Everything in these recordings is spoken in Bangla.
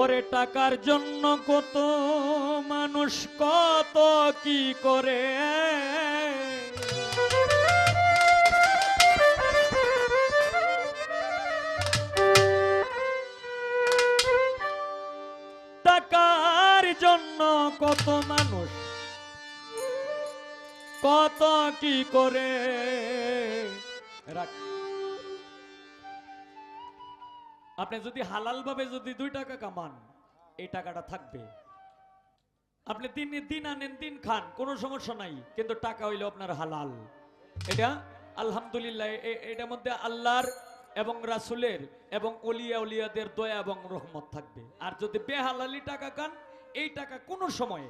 ওরে টাকার জন্য কত মানুষ কত কি করে? টাকার জন্য কত মানুষ কত কি করে? রাখ। আপনি যদি হালাল ভাবে যদি দুই টাকা কামান, এই টাকাটা থাকবে। আপনি দিন দিন আনেন, দিন খান, কোনো সমস্যা নাই, কিন্তু টাকা হইল আপনার হালাল। এটা আলহামদুলিল্লাহ এটার মধ্যে আল্লাহর এবং রাসুলের এবং অলিয়া উলিয়াদের দয়া এবং রহমত থাকবে। আর যদি বেহালালি টাকা খান, এই টাকা কোনো সময়ে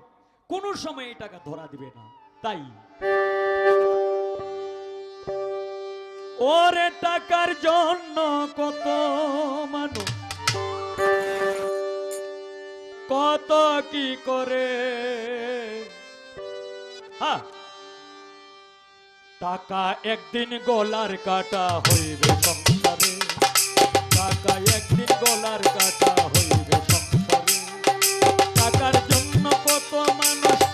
কোনো সময়ে এই টাকা ধরা দিবে না। তাই ওরে টাকার জন্য কত মানুষ। কত কি করে? টাকা একদিন গলার কাটা হইবে সংসারে। টাকা একদিন গলার কাটা হইবে সংসারে। টাকার জন্য কত মানুষ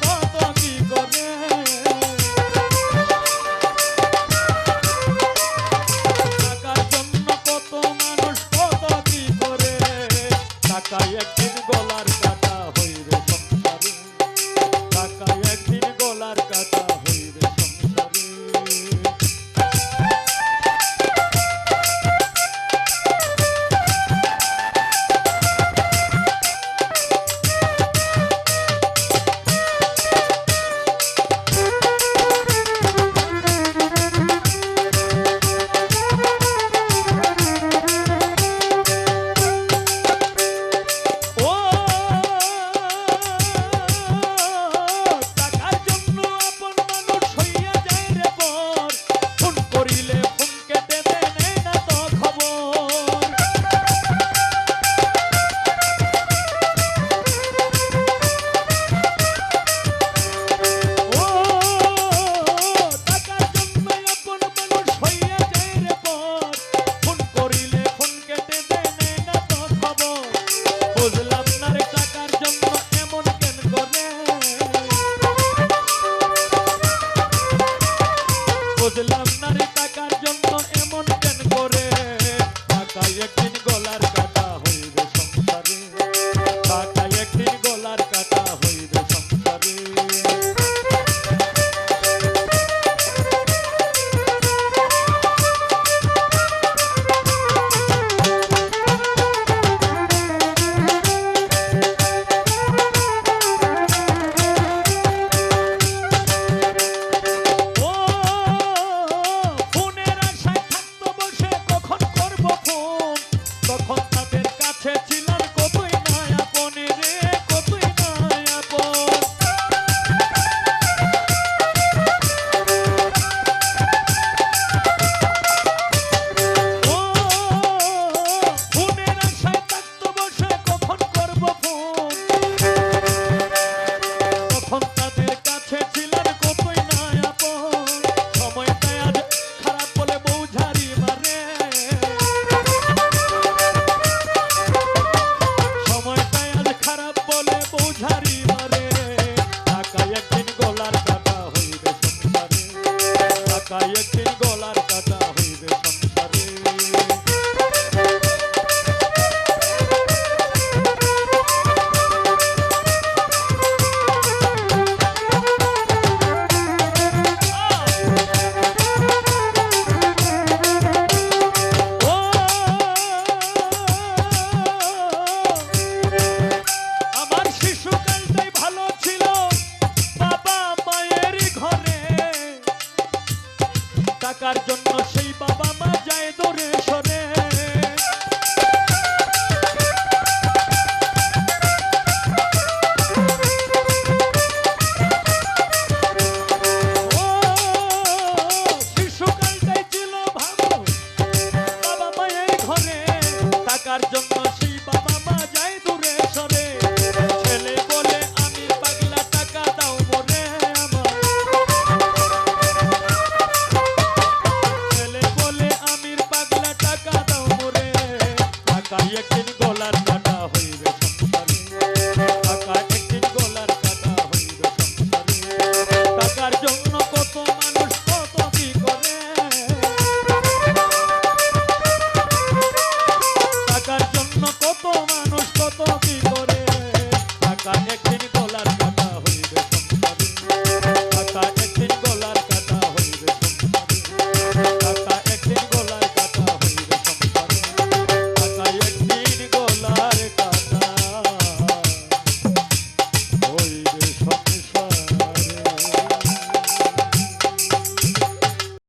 গলার কাটা।